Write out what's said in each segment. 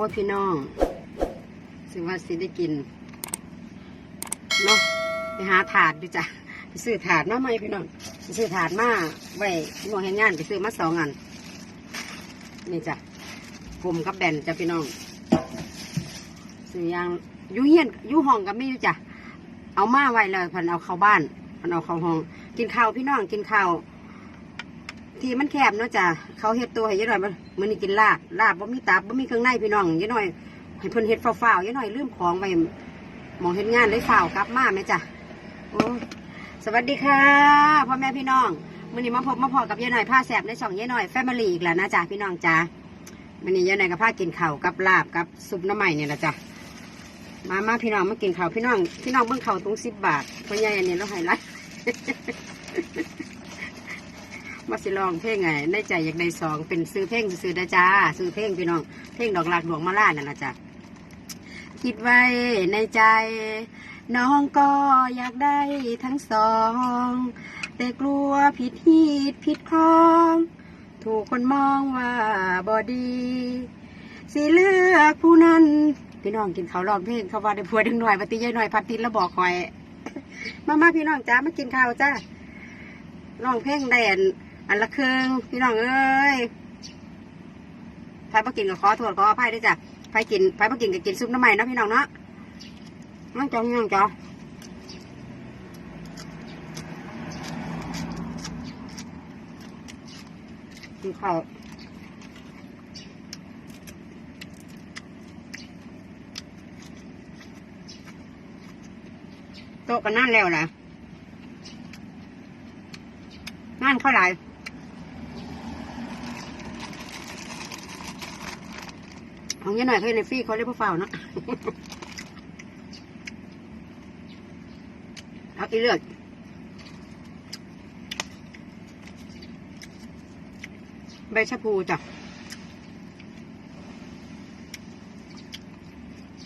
อ้พี่น้องสิว่าสิได้กินเนาะไปหาถาดดูจ้ะไปซื้อถาดมาไหมพี่น้องไปซื้อถาดมาไว้หน่วยให้งานไปซื้อมาสองอันนี่จ้ะกลมกับแบนจ้ะพี่น้องซื้อยางอยูเฮียนอยูห้องกับไม่อยู่จ้ะเอามาไว้เลยพันเอาเข้าบ้านพันเอาเข้าห้อง กินข้าวพี่น้องกินข้าว ที่มันแคบเนาะจ้ะเขาเฮ็ดตัวให้ยายหน่อยมันมื้อนี้กินลาบลาบบ่มีตับบ่มีเครื่องในพี่น้องยายหน่อยให้เพิ่นเฮ็ดฟ้าวๆยายหน่อยลืมของไว้มองเฮ็ดงานเลยฝ้าวกลับมาแม่จ้ะโอ้สวัสดีค่ะพ่อแม่พี่น้องมื้อนี้มาพบมาพอกับยายหน่อยผ้าแสบในช่องยายหน่อยแฟมิลี่อีกแล้วนะจ้ะพี่น้องจ้ะมื้อนี้ยายหน่อยกับผ้ากินข้าวกับลาบกับซุปน้ำใหม่เนี่แหละจ้ะมามาพี่น้องมากินข้าวพี่น้องพี่น้องเบิ่งข้าวตรง10บบาทพ่อใหญ่อันนี้เราให้ไร มาสิลองเพลงไงในใจอยากได้สองเป็นซื้อเพลงซื้อได้จ้าซื้อเพลงพี่น้องเพลงดอกหลักดวงมาล่านั่นละจ้ะคิดไว้ในใจ น้องก็อยากได้ทั้งสอง แต่กลัวผิดฮีดผิดคลอง ถูกคนมองว่าบอดี สิเลือกผู้นั้นพี่น้องกินเขาวร้องเพลงเขาว่าได้ผัวดึงหน่อยปฏิยายหน่อยพัดติดแล้วบอกคอย มามาพี่น้องจ้ามากินข้าวจ้าร้องเพลงแดน อันละครึ่งพี่น้องเอ้ยใครมากินก็ขอโทษขออภัยด้วยจ้ะใครกินใครมากินก็กินซุปน้ำใหม่นะพี่น้องเนาะน้องจองน้องจอกินข้าวโต๊ะกันนั่นแล้วนะงานเข้าไหลาย ของยี่หน่อยเขาในฟี่เขาเรียกผู้เฝ้าเนาะเอาอีเลือดใบชะพูจ้ะ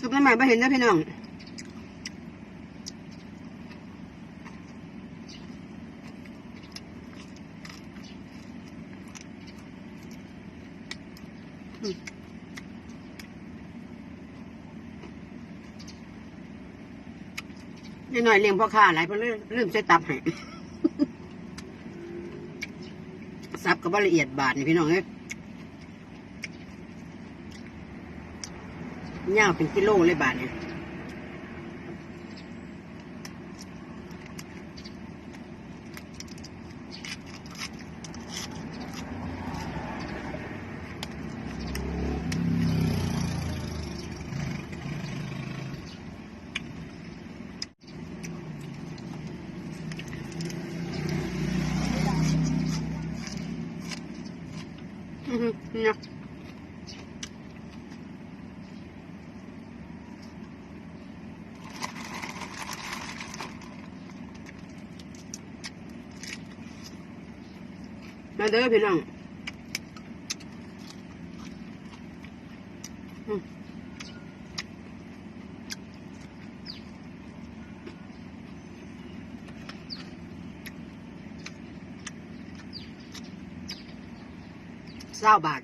ซุปน้ำมันไม่เห็นนะพี่น้อง นี่หน่อยเลี้ยงพ่อค้าหลายเพราะเรื่องเรื่องใช้ตับให้ซับกับว่าละเอียดบาทนี่พี่น้องเอ้ยย่าเป็นกิโลเลยบาทเนี่ย อื้อหือนี่นะมาเด้อพี่น้องอืม เศ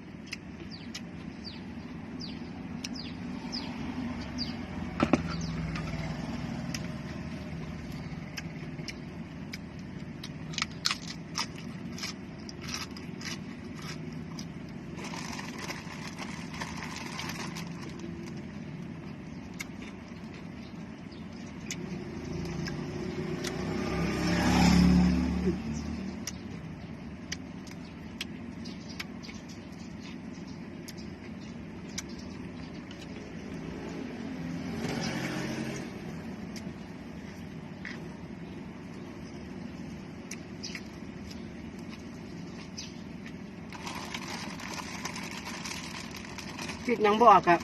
คิดยังบอกอะ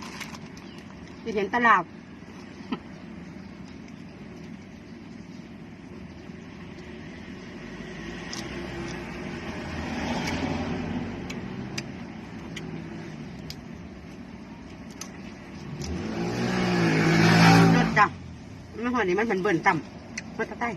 ที่เห็นตลาดรถจ้ะไม่หอนี่มันเป็นเบิ่นต่ำรถตะไต้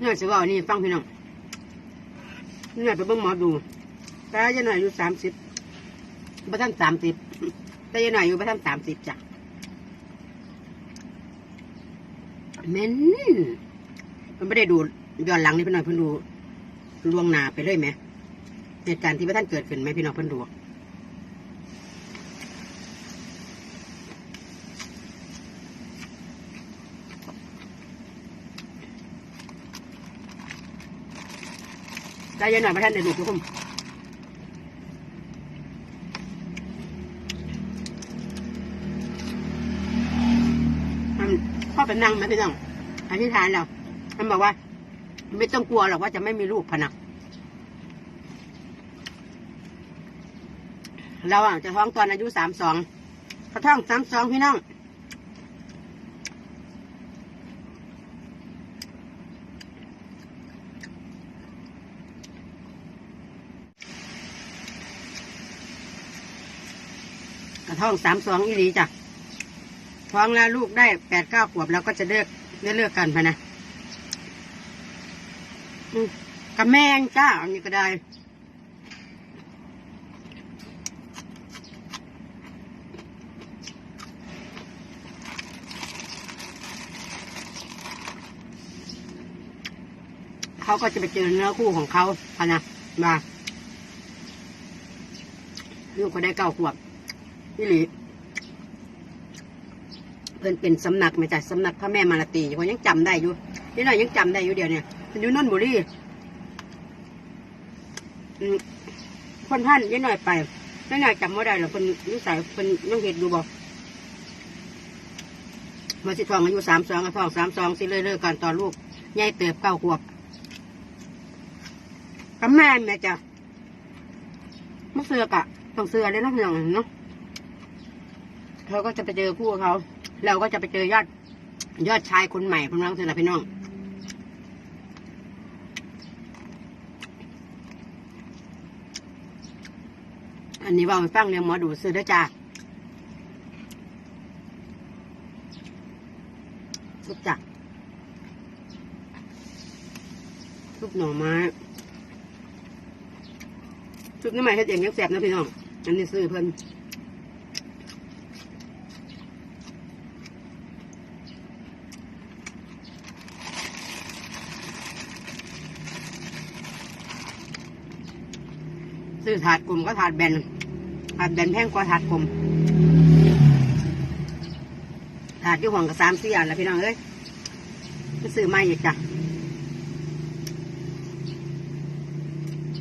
เนี่ยสิว่าอันนี่ฟังพี่น้องเนี่ยไปเบิ่งหมอดูแต่ยายหน่อยอายุสามสิบประทันสามสิบแต่ยายหน่อยอายู่ประทันสามสิบจ้ะเม็นมันไม่ได้ดูย้อนหลังนี่พี่น้องเพิ่นดูล่วงหน้าไปเลยไหมเหตุการณ์ที่ประทันเกิดขึ้นไหมพี่น้องเพิ่นดู ได้ยังหน่อยประท่านเดี๋ยวดูทุกคนมันพ่อเป็นนั่งไหมพี่น้องอธิษฐานแล้วมันบอกว่า ไม่ต้องกลัวหรอกว่าจะไม่มีลูกพะนักเราอะจะท้องตอนอายุสามสองพอท้องสามสองพี่น้อง กระท้องสามสองอีหลีจ้ะท้องแล้วลูกได้แปดเก้าขวบแล้วก็จะเลิกได้เลิกกันไปนะกับแมงจ้าอันนี้ก็ได้เขาก็จะไปเจอเนื้อคู่ของเขาพะนะมาลูกก็ได้เก้าขวบ พี่หลีเพิ่นเป็นสำนักมาจากสำนักพระแม่มาลาตีเพราะยังจำได้อยู่นี่หน่อยยังจำได้อยู่เดียวเนี่ยมันอยู่นนทบุรีคนท่านยี่หน่อยไปยี่หน่อยจำไม่ได้หรอกคนนิสัยคนยังเห็นดูบอกมาสิทองอายุสามสองทองสามสองสิเลยเลิกกันต่อนลูกยายเติบเก้าขวบกับแม่แม่จ้ะมะเสือกอะต้องเสือเลยนาะพี่น้องเนาะ เขาก็จะไปเจอคู่เขา เราก็จะไปเจอยอด ยอดชายคนใหม่คนนั้นคืออะพี่น้องอันนี้ว่าไปฟังเรื่องหมอดูซื้อด้วยจ้าซุปจักซุปหน่อไม้ซุปนี่ใหม่เฮ็ดเองยังแสบนะพี่น้อง อันนี้ซื้อเพิ่น ซื้อถาดกลมก็ถาดแบนถาดแบนแพงกว่าถาดกลมถาดที่ห่วงกับสามสี่อันแล้วพี่น้องเอ้ยไปซื้อมาอีกจ้ะ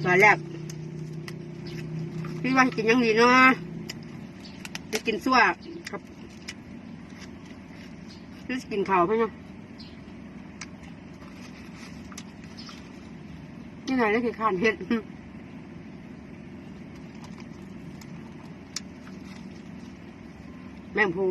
ตอนแรกพี่ว่ากินยังดีเนาะจะกินซั่วครับพี่จะกินข้าวไหมเนาะนี่ไหนแล้วคือข้านเห็ด มงภู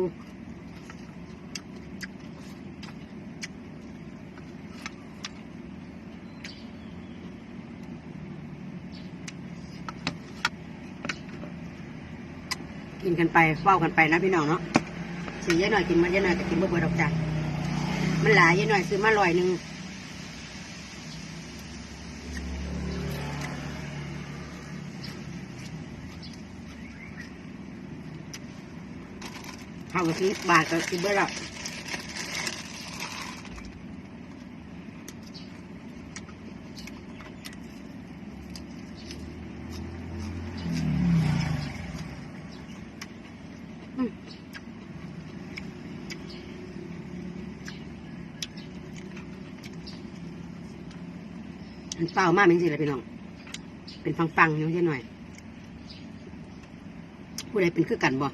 กินกันไปเฝ้ากันไปนะพี่น้องเนาะสีเยอะหน่อยกินมันเยอะหน่อยแต่กินเบื่อๆดอกจ้ะมันหลายเยอะหน่อยซื้อมาลอยหนึ่งาก็ซื้อบาทก็ซื้อเบื่อแล้วมันเปล่ามากจริงๆเลยพี่น้อง เป็นฟังๆอยู่เยอะหน่อย ผู้ใดเป็นคือกันบ่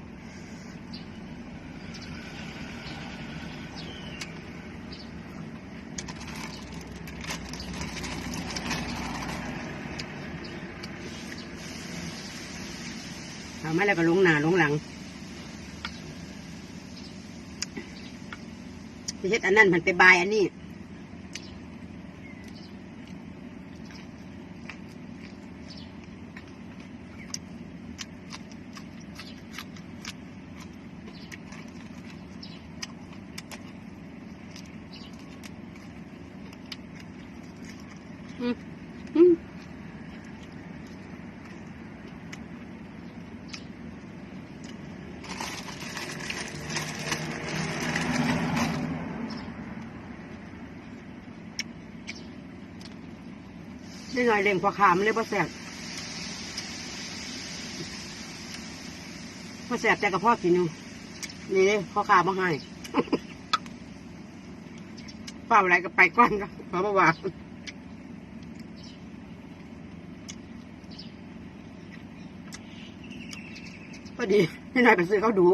มาแล้วก็ลงหน้าลงหลังไปเฮ็ดอันนั้นมันไปบายอันนี้ ได้หน่อยเล่งพอขามเลยพอแสบพอแสบแต่กับพ่อกินอยู่นี่เลยพอขามาให้เปล่าอะไรก็ไปก้อนก็เพราะว่าพอดีพี่นายไปซื้อเขาดู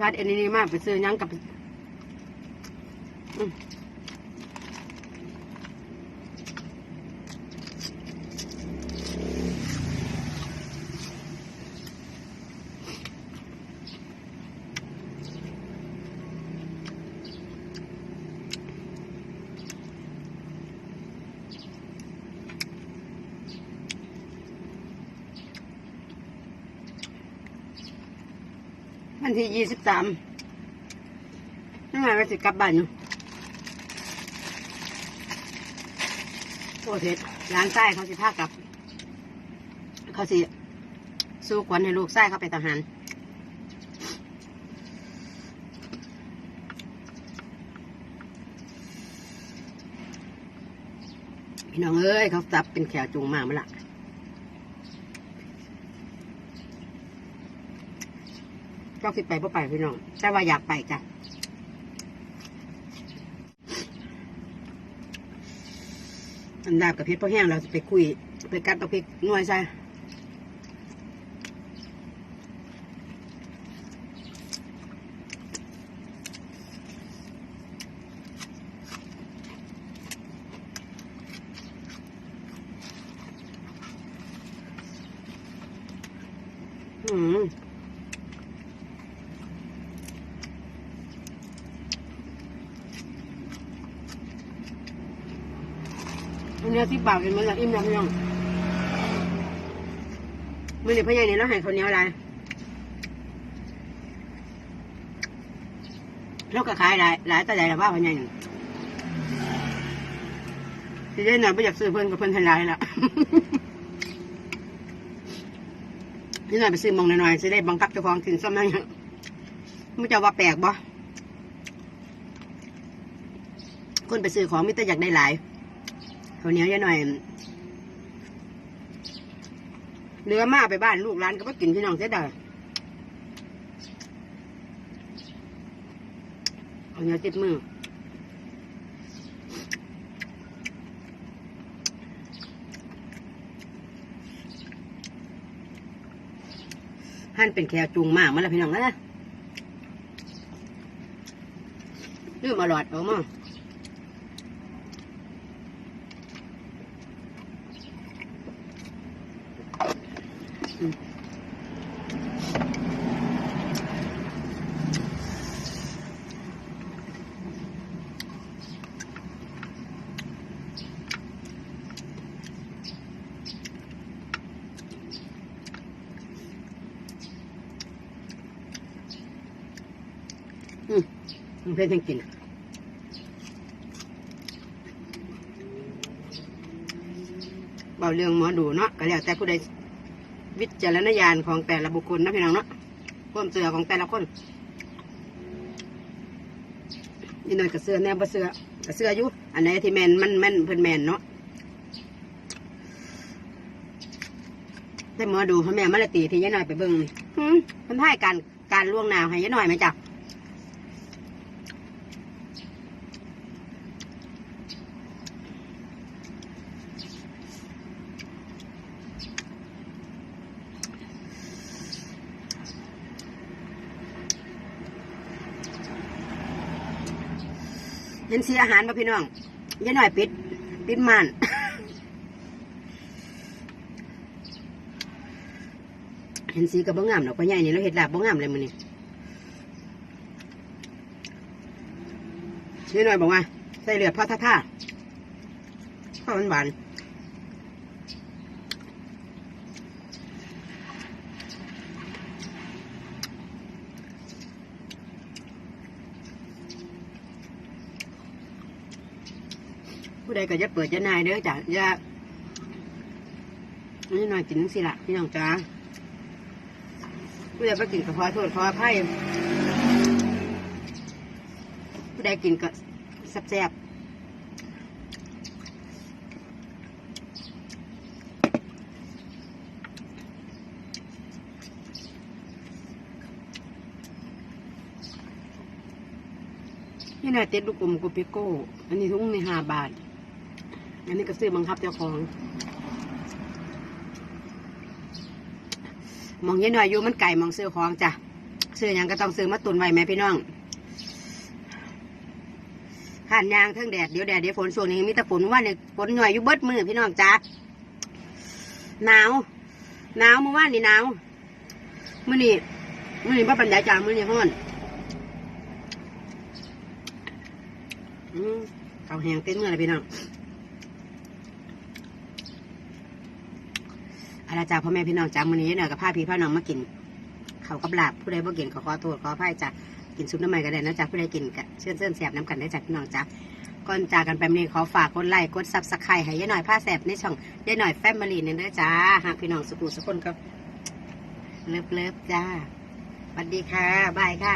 พัดเอ็นนี่มากไปซื้อยังกับ ที่ยี่สิบสามนั่งไงก็สิกลับบ้านอยู่โอ้เท็ดร้านไส้เขาสิพากลับ เขาสิ สู้ขวัญให้ลูกไส้เขาไปทหารพี่น้องเอ้ยเขาจับเป็นแขวจุงมากมาละ จ้าคิไปบ่ไปพี่น้องแต่ว่าอยากไปจ้ะอันดาบกับเพชรพ่อแห้งเราจะไปคุย ไปกัดตะพริกหน่วยใช่อืมอันนี้ที่ ปากกินมันละอิ่มแล้วพี่น้องมื่อนี้พ่อใหญ่เนี่ยเราให้เขาวเนียอะไรเราก็ขายหลายหลายต่ใหญ่ละว่าพ่อใหญ่นี่ที่ได้หน่อยไม่อยากซื้อเพิ่นกับเพิ่นให้หลายละนี่หน่อยไปซื้อมองหน่อยๆจะได้บังคับเจ้าของกินซ้ำนั่นไม่จะว่าแปลกบ่คนไปซื้อของมิตรอยากได้หลาย เขาเหนียวเยอะหน่อยเหลือมาไปบ้านลูกร้านก็มากินพี่น้องเสียดายข้าเหนียวติดมือหั่นเป็นแควจุงมากมาแล้วพี่น้องนะลืมเอาหลอดออกมาอืม มันเพื่อนทั้งกินเบาเรื่องหมอดูเนาะก็แล้วแต่ผู้ใดวิจารณญาณของแต่ละบุคคลนะพี่น้องเนาะความเสือของแต่ละคนนี่หน่อยกับเสือแนวบ่เสือกับเสืออยู่อันไหนที่แมนมันแม่นเพิ่นแมนเนาะแต่หมอดูเขาแม่มาละตีที่ยายหน่อยไปเบิ่งนี่มันให้การการล่วงหนาวให้ยายหน่อยไหมจ๊ะ เห็นเสียอาหารมาพี่น้องเย็นหน่อยปิด ปิดมันเห็นสีกับบ้งงามเดอกปลาใหญ่นี่เราเห็ดลาบบ้งงามเลยมันนี่เย็นหน่อยบอกว่าใส่เหลือพ่อท่าท่าข้าวหวาน ใดก็จะเปิดจะนายเด้อจ้ะอย่านี่หน่อยกินสิละพี่น้องจ้าผู้ใดไปกินก็ขอโทษขออภัยผู้ใดกินก็แซ่บนี่นาเต็ดลูกกลมกูปิโก้ อันนี้ทุ่งในห้าบาท อันนี้ก็ซื้อบังคับเจ้าของมองยี่หน่อยอยู่มันไก่มองซื้อของจ้ะซื้อยังก็ต้องซื้อมาตุนไว้ไหมพี่น้องผ่านยางเทิงแดดเดี๋ยวแดดเดี๋ยวฝนช่วงนี้มีแต่ฝนว่าเนี่ยฝนหน่อยอยู่เบิดมือพี่น้องจ้าหนาวหนาวเมื่อวานนี่หนาวมื่อนี้มื่อนี้ว่าปัญญาจางมื่อนี้ฮ้อนอืมเขาแหงเต้นเมื่อไรพี่น้อง อาณาจารย์พ่อแม่พี่น้องจำมื้อนี้เนอะกับผ้าพี่ผ้าน้องมากินเขากับลาบผู้ใดบ่กินขอขอโทษขออภัยจ้ะกินซุปน้ำมันก็ได้นะจ๊ะผู้ใดกินก็เชิญเชิญแสบน้ำกันได้จากพี่น้องจ้ะก่อนจากกันไปนี้ขอฝากกดไลค์กดซับสไครต์ให้ยายหน่อยผ้าแสบในช่องยายหน่อยแฟมิลี่เนี่ยเด้อจ้าหากพี่น้องสุขุสุขคนก็เลิฟเลิฟจ้าสวัสดีค่ะบายค่ะ